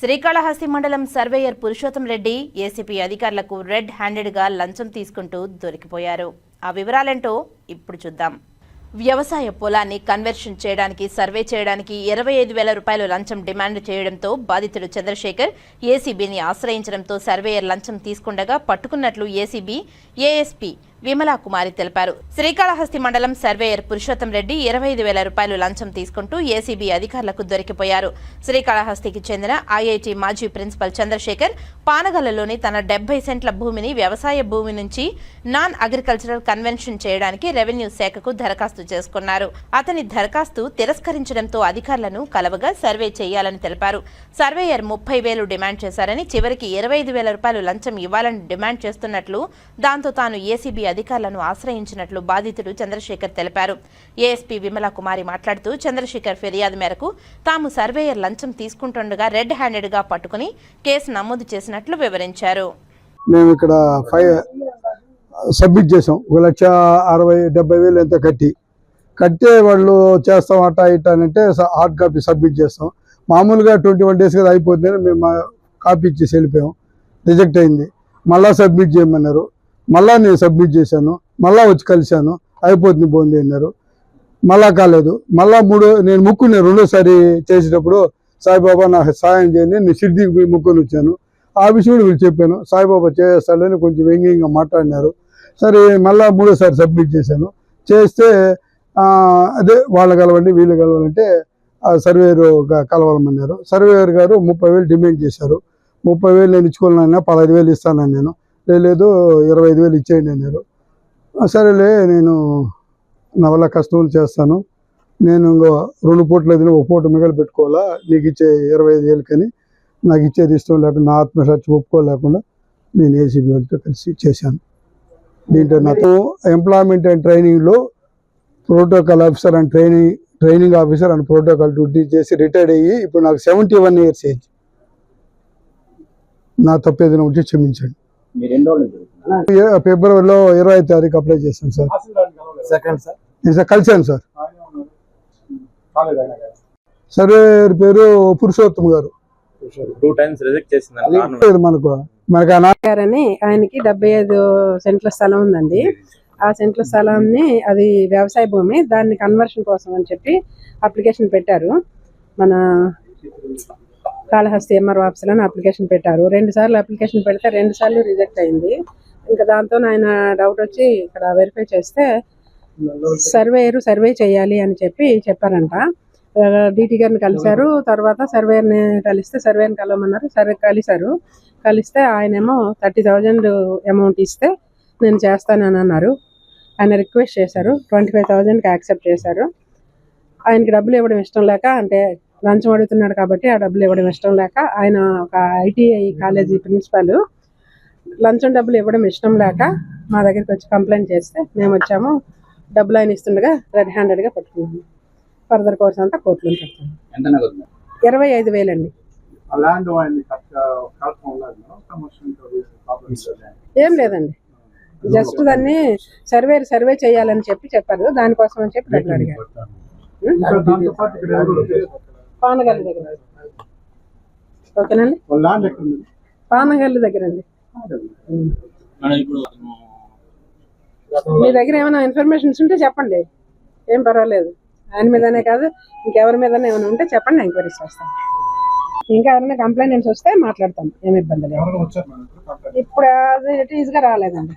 శ్రీకాళహస్తి మండలం surveyor Purushottam Reddy ACP అధికారులకు red హ్యాండెడ్గా లంచం తీసుకుంటూ దొరికిపోయారు. ఆ వివరాలేంటో ఇప్పుడు చూద్దాం. వ్యవసాయ పొలాన్ని కన్వర్షన్ చేయడానికి సర్వే చేయడానికి ఇరవై ఐదు వేల రూపాయలు లంచం డిమాండ్ చేయడంతో బాధితుడు చంద్రశేఖర్ ఏసీబీని ఆశ్రయించడంతో సర్వేయర్ లంచం తీసుకుండగా పట్టుకున్నట్లు ఏసీబీ ఏఎస్పీ విమలా కుమారి తెలిపారు. శ్రీకాళహస్తి మండలం సర్వేయర్ పురుషోత్తం రెడ్డి ఇరవై ఐదు వేల రూపాయలు లంచం తీసుకుంటూ ఏసీబీ అధికారులకు దొరికిపోయారు. శ్రీకాళహస్తికి చెందిన ఐఐటి మాజీ ప్రిన్సిపల్ చంద్రశేఖర్ పానగలలోని తన డెబ్బై సెంట్ల భూమిని వ్యవసాయ భూమి నుంచి నాన్ అగ్రికల్చరల్ కన్వెన్షన్ చేయడానికి రెవెన్యూ శాఖకు దరఖాస్తు చేసుకున్నారు. అతని దరఖాస్తు తిరస్కరించడంతో అధికారులను కలవగా సర్వే చేయాలని తెలిపారు. సర్వేయర్ ముప్పై వేలు డిమాండ్ చేశారని చివరికి ఇరవై ఐదు వేల రూపాయలు లంచం ఇవ్వాలని డిమాండ్ చేస్తున్నట్లు దాంతో తాను ఏసీబీ అధికారులను ఆశ్రయించినట్లు బాధితుడు చంద్రశేఖర్ తెలిపారు. ఏఎస్పీ విమలా కుమారి మాట్లాడుతూ చంద్రశేఖర్ ఫిర్యాదు మేరకు తాము సర్వేయర్ లంచం తీసుకుంటుండగా రెడ్ హ్యాండెడ్గా పట్టుకుని కేసు నమోదు చేసినట్లు వివరించారు. మేము ఇక్కడ ఫైవ్ సబ్మిట్ చేసాం ఒక లక్ష అరవై డెబ్బై వేలు ఎంత కట్టి. కట్టే వాళ్ళు చేస్తాం అట్ట ఇట్టా అని అంటే హార్డ్ కాపీ సబ్మిట్ చేస్తాం. మామూలుగా ట్వంటీ వన్ డేస్ కదా అయిపోతుందని మేము కాపీ ఇచ్చేసి వెళ్ళిపోయాం. రిజెక్ట్ అయింది. మళ్ళా సబ్మిట్ చేయమన్నారు. మళ్ళా నేను సబ్మిట్ చేశాను మళ్ళా వచ్చి కలిశాను అయిపోతుంది పోండి అన్నారు. మళ్ళా కాలేదు. మళ్ళా మూడో నేను ముక్కుని రెండోసారి చేసేటప్పుడు సాయిబాబా నాకు సాయం చేయండి నేను సిద్ధికి పోయి ముక్కుని వచ్చాను. ఆ విషయం కూడా వీళ్ళు చెప్పాను. సాయిబాబా చేస్తాడని కొంచెం వ్యంగ్యంగా మాట్లాడినారు. సరే మళ్ళా మూడోసారి సబ్మిట్ చేశాను. చేస్తే అదే వాళ్ళు కలవండి వీళ్ళు కలవాలంటే ఆ సర్వేయర్ కలవాలమన్నారు. సర్వేయర్ గారు ముప్పై వేలు డిమాండ్ చేశారు. ముప్పై వేలు నేను ఇచ్చుకోవాలన్నా పదహైదు వేలు ఇస్తానని నేను లేదు ఇరవై ఐదు వేలు ఇచ్చేయండి అన్నారు. సరేలే నేను నా వల్ల కష్టములు చేస్తాను. నేను ఇంకో రెండు పూటలు ఏదైనా ఒక పూట మిగలు పెట్టుకోవాలా? నీకు ఇచ్చే ఇరవై ఐదు వేలకని నాకు ఇచ్చేది ఇష్టం లేకుండా నా ఆత్మసాక్షి ఒప్పుకోలేకుండా నేను ఏసీబీ వాళ్ళతో కలిసి చేశాను. దీంట్లో నాకు ఎంప్లాయ్మెంట్ అండ్ ట్రైనింగ్లో protocol officer and training training officer and protocol duty చేసి రిటైర్డ్ అయ్యి ఇప్పుడు నాకు సెవెంటీ వన్ ఇయర్స్ ఏజ్ నా తప్పేదైనా ఉంటే క్షమించండి. మీరు ఎన్ని రోజులు జరుగుతున్నారు ఏ- ఫిబ్రవరిలో ఇరవై తారీఖు అప్లై చేశాను సార్. Second sir. సార్ కలిశాను సార్. సర్వేయర్ పేరు పురుషోత్తం గారు. టూ టైమ్స్ రిజెక్ట్ చేసింది ఇది మనకు మనకు ఆ నా- గారని ఆయనకి డెబ్బై ఐదు సెంట్ల స్థలం ఉందండి. ఆ సెంట్ల స్థలాన్ని అది వ్యవసాయ భూమి దాన్ని కన్వర్షన్ కోసం అని చెప్పి అప్లికేషన్ పెట్టారు. మన కాళహస్తి ఎంఆర్ ఆఫీసులో అప్లికేషన్ పెట్టారు. రెండు సార్లు అప్లికేషన్ పెడితే రెండు సార్లు రిజెక్ట్ అయింది. ఇంకా దాంతో ఆయన డౌట్ వచ్చి ఇక్కడ వెరిఫై చేస్తే సర్వేయరు సర్వే చేయాలి అని చెప్పి చెప్పారంట. డీటీ గారిని కలిశారు. తర్వాత సర్వేని కలిస్తే సర్వేని కలవమన్నారు. సర్వే కలిశారు. కలిస్తే ఆయనేమో థర్టీ థౌజండ్ అమౌంట్ ఇస్తే నేను చేస్తానని అన్నారు. ఆయన రిక్వెస్ట్ చేశారు. ట్వంటీ ఫైవ్ థౌజండ్కి యాక్సెప్ట్ చేశారు. ఆయనకి డబ్బులు ఇవ్వడం ఇష్టం లేక అంటే లంచం అడుగుతున్నాడు కాబట్టి ఆ డబ్బులు ఇవ్వడం ఇష్టం లేక ఆయన ఒక ఐటీఐ కాలేజీ ప్రిన్సిపల్ లంచం డబ్బులు ఇవ్వడం ఇష్టం లేక మా దగ్గరికి వచ్చి కంప్లైంట్ చేస్తే మేము వచ్చాము డబ్బులు ఆయన ఇస్తుండగా రెడ్ హ్యాండెడ్గా పట్టుకున్నాము. ఫర్దర్ కోర్స్ అంతా కోర్టులో పెడతాము. ఇరవై ఐదు వేలండి ఏం లేదండి. జస్ట్ దాన్ని సర్వే సర్వే చేయాలని చెప్పి చెప్పారు. దానికోసం అని చెప్పి డబ్బులు అడిగారు పానగల్లి దగ్గర ఓకేనండి? పానగల్లి దగ్గర అండి. ఇప్పుడు మీ దగ్గర ఏమైనా ఇన్ఫర్మేషన్స్ ఉంటే చెప్పండి. ఏం పర్వాలేదు. ఆయన మీదనే కాదు ఇంకెవరి మీదనే ఏమైనా ఉంటే చెప్పండి ఎంక్వైరీస్ చేస్తాం. ఇంకా ఎవరైనా కంప్లైంట్స్ వస్తే మాట్లాడతాం. ఏమి ఇబ్బంది లేదు? ఇప్పుడు అది గా రాలేదండి.